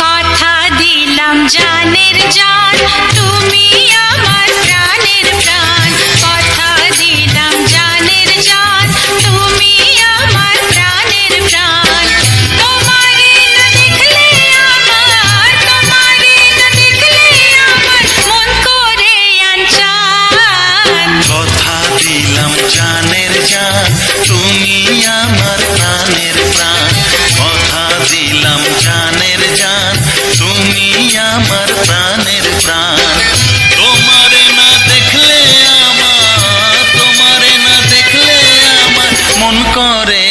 কথা দিলাম জানের যা আমার প্রাণের প্রাণ, কথা দিলাম জানের জান, তুমি আমার প্রাণের প্রাণ। তোমারে না দেখলে আমার, তোমারে না দেখলে আমার মন করে